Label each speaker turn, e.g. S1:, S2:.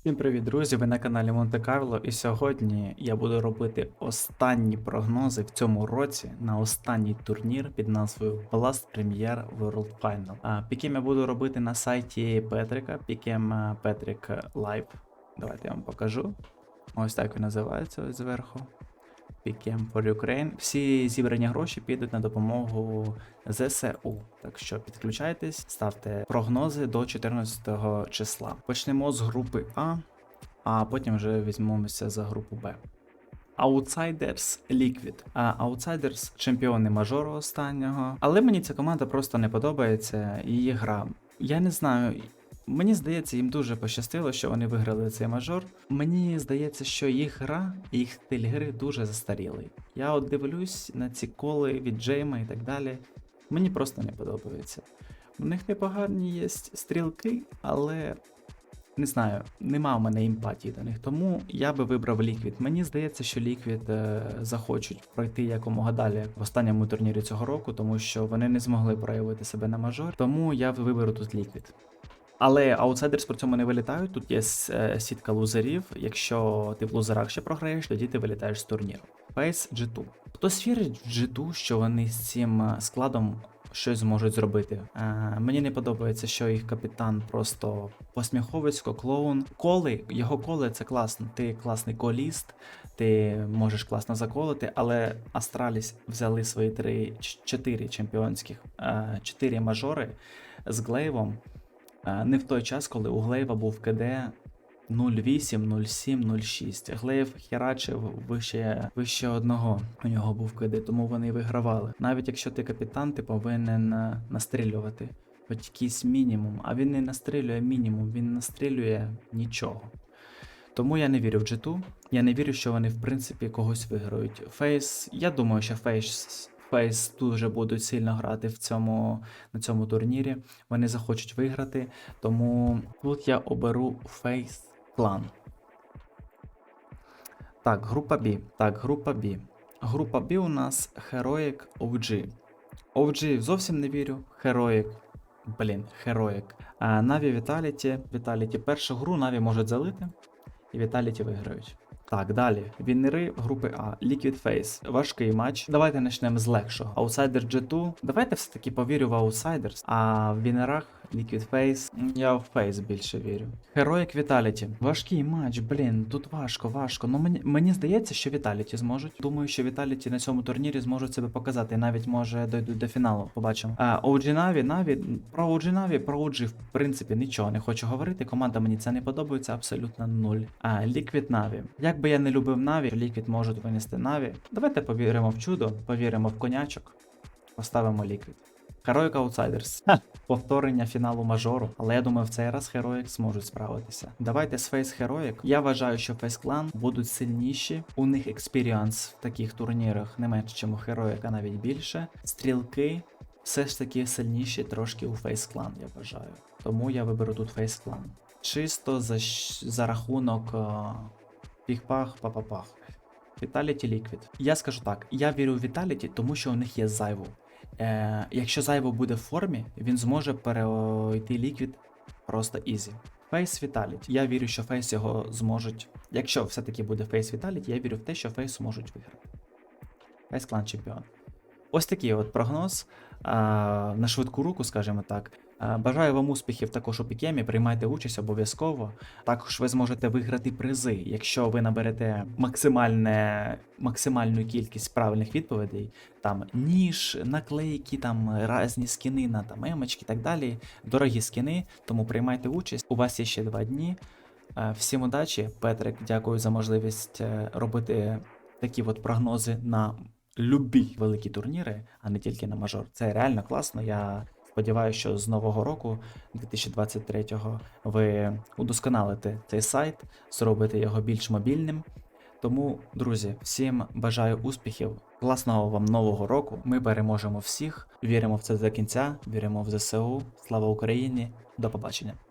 S1: Всім привіт, друзі! Ви на каналі Монте Карло, і сьогодні я буду робити останні прогнози в цьому році на останній турнір під назвою Blast Premier World Final. А, Пікем я буду робити на сайті Петрика, Пікем е, Петрик Live. Давайте я вам покажу. Ось так він називається ось зверху. Pickem for Ukraine. Всі зібрані гроші підуть на допомогу ЗСУ. Так що підключайтесь, ставте прогнози до 14 числа. Почнемо з групи А, а потім вже візьмемося за групу Б. Outsiders Liquid. А Outsiders чемпіони мажору останнього. Але мені ця команда просто не подобається. Її гра. Я не знаю. Мені здається, їм дуже пощастило, що вони виграли цей мажор. Мені здається, що їх гра, їх стиль гри дуже застарілий. Я от дивлюсь на ці коли від Джейма і так далі. Мені просто не подобається. У них непогані є стрілки, але не знаю, нема в мене емпатії до них. Тому я би вибрав Liquid. Мені здається, що Liquid е, захочуть пройти якомога далі в останньому турнірі цього року, тому що вони не змогли проявити себе на мажор. Тому я виберу тут Liquid. Але аутсайдерс при цьому не вилітають. Тут є е, сітка лузерів. Якщо ти в лузерах ще програєш, тоді ти вилітаєш з турніру. Фейс G2. Хтось вірить в G2, що вони з цим е, складом щось зможуть зробити. Е, мені не подобається, що їх капітан просто посміховисько, клоун. Коли, його коли це класно. Ти класний коліст, ти можеш класно заколити, але Астраліс взяли свої три чотири чемпіонських, чотири мажори з Глейвом. Е, Не в той час, коли у Глейва був КД 0,8, 0,7, 0,6. Глейв херачив вище, вище одного. У нього був КД, тому вони вигравали. Навіть якщо ти капітан, ти повинен е, настрілювати. Хоч якийсь мінімум, а він не настрілює мінімум, він настрілює нічого. Тому я не вірю в G2. Я не вірю, що вони в принципі когось виграють. Фейс, я думаю, що Фейс, Фейс дуже будуть сильно грати в цьому, на цьому турнірі. Вони захочуть виграти. Тому тут я оберу Фейс клан. Так, група B. Так, група B. Група B у нас Heroic OG. OG зовсім не вірю. Heroic. Блін, Heroic. А, Na'Vi Vitality. Vitality першу гру Na'Vi можуть залити. І Vitality виграють. Так, далі. Віннери групи А. Liquid Face. Важкий матч. Давайте почнемо з легшого. Аутсайдер G2. Давайте все-таки повірю в аутсайдерс. А в вінерах Liquid Face. Я в Face більше вірю. Heroic Vitality. Важкий матч, блін, тут важко, важко. Ну мені, мені здається, що Vitality зможуть. Думаю, що Vitality на цьому турнірі зможуть себе показати. І Навіть може дойдуть до фіналу. Побачимо. А, OG Na'Vi, Na'Vi, про OG Na'Vi, про OG в принципі нічого не хочу говорити. Команда мені це не подобається, абсолютно нуль. А, Liquid Na'Vi. Як би я не любив Na'Vi, Liquid можуть винести Na'Vi. Давайте повіримо в чудо, повіримо в конячок. Поставимо Liquid. Heroic Outsiders. Повторення фіналу мажору, але я думаю, в цей раз Heroic зможуть справитися. Давайте з Face Heroic. Я вважаю, що Face Clan будуть сильніші. У них експіріанс в таких турнірах не менше, ніж у Heroic, а навіть більше. Стрілки все ж таки сильніші трошки у Face Clan, я вважаю. Тому я виберу тут Face Clan. Чисто за, за рахунок а, піх-пах, па-па-пах. Vitality Liquid. Я скажу так, я вірю в Vitality, тому що у них є зайву. Е, якщо зайво буде в формі, він зможе перейти ліквід просто ізі. Фейс Віталіть. Я вірю, що фейс його зможуть. Якщо все-таки буде фейс Віталіть, я вірю в те, що фейс зможуть виграти. Фейс клан чемпіон. Ось такий от прогноз. А, на швидку руку, скажімо так. А, Бажаю вам успіхів також у пікемі, приймайте участь обов'язково. Також ви зможете виграти призи, якщо ви наберете максимальне, максимальну кількість правильних відповідей. Там ніж, наклейки, там різні скіни на там емочки і так далі. Дорогі скіни, тому приймайте участь. У вас є ще два дні. Е, Всім удачі, Петрик, дякую за можливість е, робити такі от прогнози на любі великі турніри, а не тільки на мажор. Це реально класно. Я сподіваюся, що з нового року, 2023-го, ви удосконалите цей сайт, зробите його більш мобільним. Тому, друзі, всім бажаю успіхів, класного вам нового року. Ми переможемо всіх. Віримо в це до кінця, віримо в ЗСУ. Слава Україні! До побачення!